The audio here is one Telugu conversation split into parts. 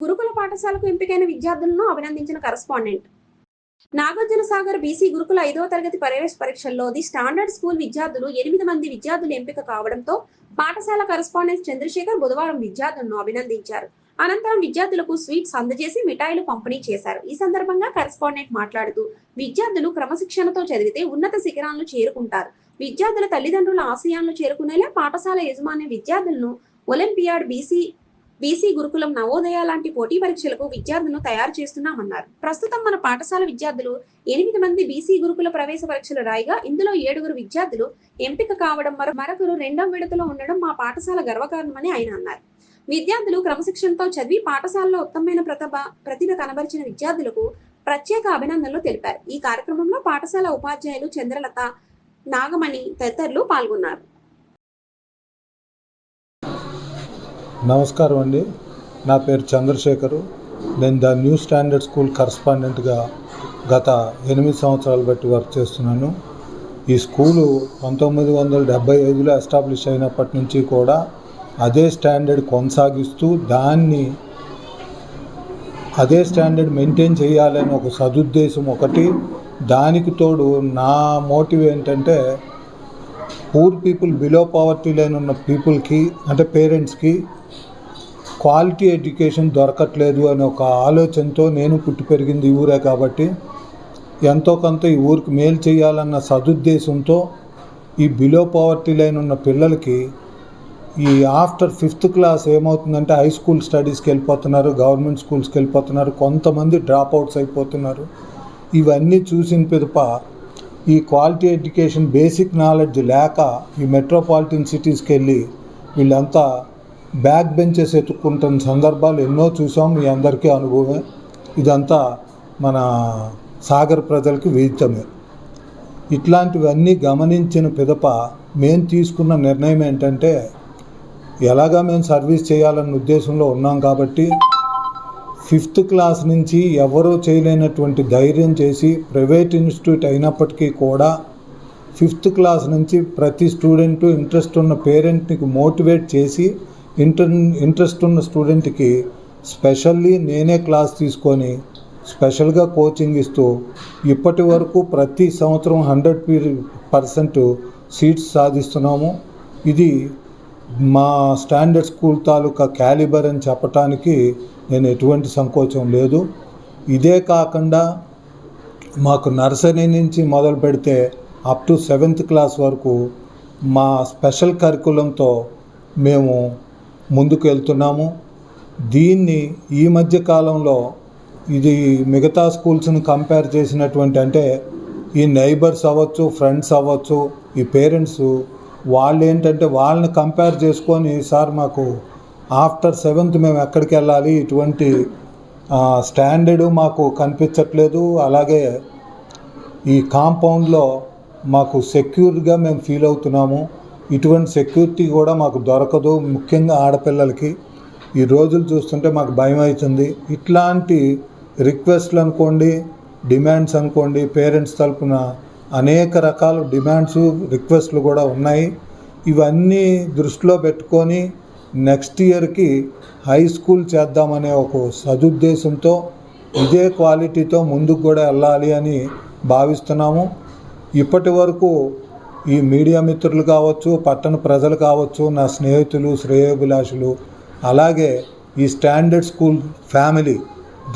గురుకుల పాఠశాలకు ఎంపికైన విద్యార్థులను అభినందించిన కరస్పాండెంట్. నాగార్జున సాగర్ బీసీ గురుకుల ఐదవ తరగతి ప్రవేశ పరీక్షల్లో ది స్టాండర్డ్ స్కూల్ విద్యార్థులు ఎనిమిది మంది విద్యార్థులు ఎంపిక కావడంతో పాఠశాల కరస్పాండెంట్ చంద్రశేఖర్ బుధవారం విద్యార్థులను అభినందించారు. అనంతరం విద్యార్థులకు స్వీట్స్ అందజేసి మిఠాయిలు పంపిణీ చేశారు. ఈ సందర్భంగా కరస్పాండెంట్ మాట్లాడుతూ విద్యార్థులు క్రమశిక్షణతో చదివితే ఉన్నత శిఖరాలను చేరుకుంటారు. విద్యార్థుల తల్లిదండ్రుల ఆశయాలను చేరుకునేలా పాఠశాల యజమాని విద్యార్థులను ఒలింపియాడ్ బీసీ బీసీ గురుకులం నవోదయ లాంటి పోటీ పరీక్షలకు విద్యార్థులను తయారు చేస్తున్నామన్నారు. ప్రస్తుతం మన పాఠశాల విద్యార్థులు ఎనిమిది మంది బీసీ గురుకుల ప్రవేశ పరీక్షలు రాయగా ఇందులో ఏడుగురు విద్యార్థులు ఎంపిక కావడం మరో మరొకరు రెండవ విడతలో ఉండడం మా పాఠశాల గర్వకారణమని ఆయన అన్నారు. విద్యార్థులు క్రమశిక్షణతో చదివి పాఠశాలలో ఉత్తమమైన ప్రతిభ ప్రతిభ కనబరిచిన విద్యార్థులకు ప్రత్యేక అభినందనలు తెలిపారు. ఈ కార్యక్రమంలో పాఠశాల ఉపాధ్యాయులు చంద్రలత నాగమణి తదితరులు పాల్గొన్నారు. నమస్కారం అండి. నా పేరు చంద్రశేఖరు. నేను ద న్యూ స్టాండర్డ్ స్కూల్ కరస్పాండెంట్గా గత ఎనిమిది సంవత్సరాలు బట్టి వర్క్ చేస్తున్నాను. ఈ స్కూలు పంతొమ్మిది వందల డెబ్బై ఐదులో ఎస్టాబ్లిష్ అయినప్పటి నుంచి కూడా అదే స్టాండర్డ్ కొనసాగిస్తూ దాన్ని అదే స్టాండర్డ్ మెయింటైన్ చేయాలని ఒక సదుద్దేశం ఒకటి. దానికి తోడు నా మోటివ్ ఏంటంటే poor people below poverty line ఉన్న పీపుల్కి అంటే పేరెంట్స్కి క్వాలిటీ ఎడ్యుకేషన్ దొరకట్లేదు అనే ఒక ఆలోచనతో నేను పుట్టి పెరిగింది ఈ ఊరే కాబట్టి ఎంతో కొంత ఈ ఊరికి మేలు చేయాలన్న సదుద్దేశంతో ఈ బిలో పవర్టీ లైన్ ఉన్న పిల్లలకి ఈ ఆఫ్టర్ ఫిఫ్త్ క్లాస్ ఏమవుతుందంటే హై స్కూల్ స్టడీస్కి వెళ్ళిపోతున్నారు గవర్నమెంట్ స్కూల్స్కి వెళ్ళిపోతున్నారు కొంతమంది డ్రాప్ అవుట్స్ అయిపోతున్నారు. ఇవన్నీ చూసిన పిదప ఈ క్వాలిటీ ఎడ్యుకేషన్ బేసిక్ నాలెడ్జ్ లేక ఈ మెట్రోపాలిటన్ సిటీస్కి వెళ్ళి వీళ్ళంతా బ్యాక్ బెంచెస్ ఎత్తుక్కుంటున్న సందర్భాలు ఎన్నో చూసాం. మీ అందరికీ అనుభవమే. ఇదంతా మన సాగర్ ప్రజలకి విదితమే ఇట్లాంటివన్నీ గమనించిన పిదప మేము తీసుకున్న నిర్ణయం ఏంటంటే ఎలాగా మేము సర్వీస్ చేయాలన్న ఉద్దేశంలో ఉన్నాం కాబట్టి ఫిఫ్త్ క్లాస్ నుంచి ఎవరో చేయలేనటువంటి ధైర్యం చేసి ప్రైవేట్ ఇన్స్టిట్యూట్ అయినప్పటికీ కూడా ఫిఫ్త్ క్లాస్ నుంచి ప్రతి స్టూడెంట్ ఇంట్రెస్ట్ ఉన్న పేరెంట్కి మోటివేట్ చేసి ఇంటర్ ఇంట్రెస్ట్ ఉన్న స్టూడెంట్కి స్పెషల్లీ నేనే క్లాస్ తీసుకొని స్పెషల్గా కోచింగ్ ఇస్తూ ఇప్పటి వరకు ప్రతి సంవత్సరం హండ్రెడ్ పర్సెంట్ సీట్స్ సాధిస్తున్నాము. ఇది మా స్టాండర్డ్ స్కూల్ తాలూకా క్యాలిబర్ అని చెప్పటానికి నేను ఎటువంటి సంకోచం లేదు. ఇదే కాకుండా మాకు నర్సరీ నుంచి మొదలు పెడితే అప్ టు సెవెంత్ క్లాస్ వరకు మా స్పెషల్ కరికులంతో మేము ముందుకు వెళ్తున్నాము దీన్ని ఈ మధ్య కాలంలో ఇది మిగతా స్కూల్స్ని కంపేర్ చేసినటువంటి అంటే ఈ నైబర్స్ అవ్వచ్చు ఫ్రెండ్స్ అవ్వచ్చు ఈ పేరెంట్స్ వాళ్ళు ఏంటంటే వాళ్ళని కంపేర్ చేసుకొని సార్ మాకు ఆఫ్టర్ సెవెంత్ మేము ఎక్కడికి వెళ్ళాలి? ఇటువంటి స్టాండర్డ్ మాకు కనిపించట్లేదు. అలాగే ఈ కాంపౌండ్లో మాకు సెక్యూర్గా మేము ఫీల్ అవుతున్నాము. ఇటువంటి సెక్యూరిటీ కూడా మాకు దొరకదు. ముఖ్యంగా ఆడపిల్లలకి. ఈ రోజులు చూస్తుంటే మాకు భయం అవుతుంది. ఇట్లాంటి రిక్వెస్ట్లు అనుకోండి డిమాండ్స్ అనుకోండి పేరెంట్స్ తరపున అనేక రకాల డిమాండ్స్ రిక్వెస్ట్లు కూడా ఉన్నాయి. ఇవన్నీ దృష్టిలో పెట్టుకొని నెక్స్ట్ ఇయర్కి హై స్కూల్ చేద్దామనే ఒక సదుద్దేశంతో ఇదే క్వాలిటీతో ముందుకు కూడా వెళ్ళాలి అని భావిస్తున్నాము. ఇప్పటి వరకు ఈ మీడియా మిత్రులు కావచ్చు పట్టణ ప్రజలు కావచ్చు నా స్నేహితులు శ్రేయోభిలాషులు అలాగే ఈ standard school family.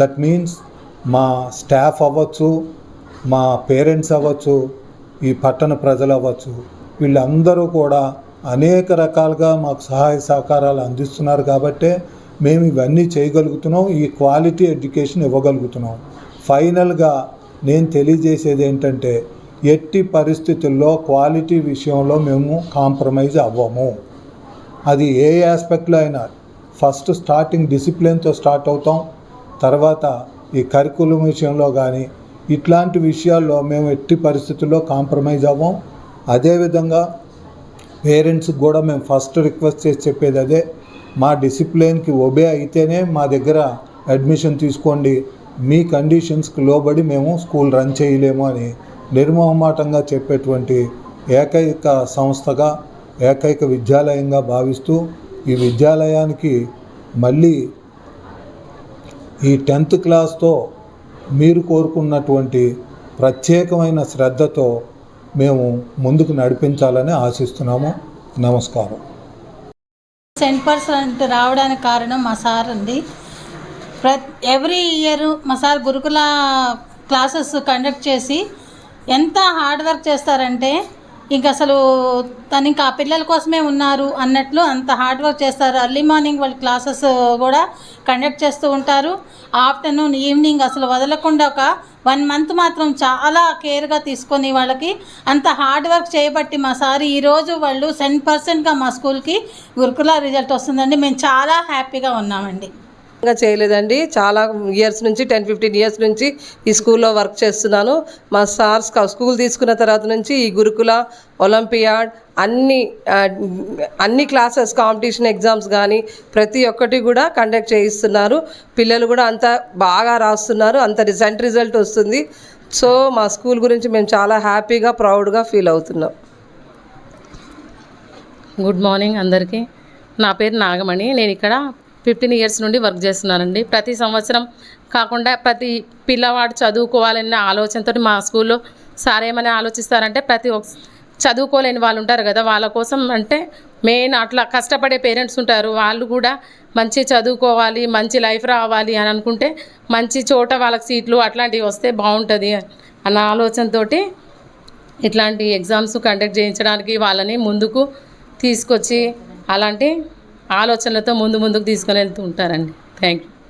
That means మా స్టాఫ్ అవ్వచ్చు మా పేరెంట్స్ అవ్వచ్చు ఈ పట్టణ ప్రజలు అవ్వచ్చు. వీళ్ళందరూ కూడా అనేక రకాలుగా మాకు సహాయ సహకారాలు అందిస్తున్నారు కాబట్టే మేము ఇవన్నీ చేయగలుగుతున్నాం ఈ క్వాలిటీ ఎడ్యుకేషన్ ఇవ్వగలుగుతున్నాం. ఫైనల్గా నేను తెలియజేసేది ఏంటంటే ఎట్టి పరిస్థితుల్లో క్వాలిటీ విషయంలో మేము కాంప్రమైజ్ అవ్వము. అది ఏ ఆస్పెక్ట్లో అయినా ఫస్ట్ స్టార్టింగ్ డిసిప్లిన్తో స్టార్ట్ అవుతాం. తర్వాత ఈ కరికులం విషయంలో కానీ ఇట్లాంటి విషయాల్లో మేము ఎట్టి పరిస్థితుల్లో కాంప్రమైజ్ అవ్వం. అదేవిధంగా పేరెంట్స్కి కూడా మేము ఫస్ట్ రిక్వెస్ట్ చేసి చెప్పేది అదే మా డిసిప్లిన్కి ఒబే అయితేనే మా దగ్గర అడ్మిషన్ తీసుకోండి. మీ కండిషన్స్కి లోబడి మేము స్కూల్ రన్ చేయలేము అని నిర్మోహమాటంగా చెప్పేటువంటి ఏకైక సంస్థగా ఏకైక విద్యాలయంగా భావిస్తూ ఈ విద్యాలయానికి మళ్ళీ ఈ టెన్త్ క్లాస్తో మీరు కోరుకున్నటువంటి ప్రత్యేకమైన శ్రద్ధతో మేము ముందుకు నడిపించాలని ఆశిస్తున్నాము. నమస్కారం. సెంట్ పర్సెంట్ రావడానికి కారణం మా సార్ అండి. ప్రతి ఎవ్రీ ఇయర్ మా సార్ గురుకుల క్లాసెస్ కండక్ట్ చేసి ఎంత హార్డ్ వర్క్ చేస్తారంటే ఇంక అసలు తను ఇంకా ఆ పిల్లల కోసమే ఉన్నారు అన్నట్లు అంత హార్డ్ వర్క్ చేస్తారు. ఎర్లీ మార్నింగ్ వాళ్ళు క్లాసెస్ కూడా కండక్ట్ చేస్తూ ఉంటారు. ఆఫ్టర్నూన్ ఈవినింగ్ అసలు వదలకుండా ఒక వన్ మంత్ మాత్రం చాలా కేర్గా తీసుకొని వాళ్ళకి అంత హార్డ్ వర్క్ చేయబట్టి మా సార్ ఈరోజు వాళ్ళు సెంట్ పర్సెంట్గా మా స్కూల్కి గురుకుల రిజల్ట్ వస్తుందండి. మేము చాలా హ్యాపీగా ఉన్నామండి. చేయలేదండి. చాలా ఇయర్స్ నుంచి టెన్ ఫిఫ్టీన్ ఇయర్స్ నుంచి ఈ స్కూల్లో వర్క్ చేస్తున్నాను. మా సార్స్ స్కూల్ తీసుకున్న తర్వాత నుంచి ఈ గురుకుల ఒలింపియాడ్ అన్ని అన్ని క్లాసెస్ కాంపిటీషన్ ఎగ్జామ్స్ కానీ ప్రతి ఒక్కటి కూడా కండక్ట్ చేయిస్తున్నారు. పిల్లలు కూడా అంత బాగా రాస్తున్నారు. అంత రిజల్ట్ రిజల్ట్ వస్తుంది. సో మా స్కూల్ గురించి మేము చాలా హ్యాపీగా ప్రౌడ్గా ఫీల్ అవుతున్నాం. గుడ్ మార్నింగ్ అందరికీ. నా పేరు నాగమణి. నేను ఇక్కడ ఫిఫ్టీన్ ఇయర్స్ నుండి వర్క్ చేస్తున్నానండి. ప్రతి సంవత్సరం కాకుండా ప్రతి పిల్లవాడు చదువుకోవాలన్న ఆలోచనతో మా స్కూల్లో సార్ ఏమని ఆలోచిస్తారంటే ప్రతి ఒక్క చదువుకోలేని వాళ్ళు ఉంటారు కదా వాళ్ళ కోసం అంటే మెయిన్ అట్లా కష్టపడే పేరెంట్స్ ఉంటారు. వాళ్ళు కూడా మంచి చదువుకోవాలి మంచి లైఫ్ రావాలి అని అనుకుంటే మంచి చోట వాళ్ళకి సీట్లు అట్లాంటివి వస్తే బాగుంటుంది అన్న ఆలోచనతో ఇట్లాంటి ఎగ్జామ్స్ కండక్ట్ చేయించడానికి వాళ్ళని ముందుకు తీసుకొచ్చి అలాంటి ఆలోచనలతో ముందు ముందుకు తీసుకొని వెళ్తూ ఉంటారండి. Thank you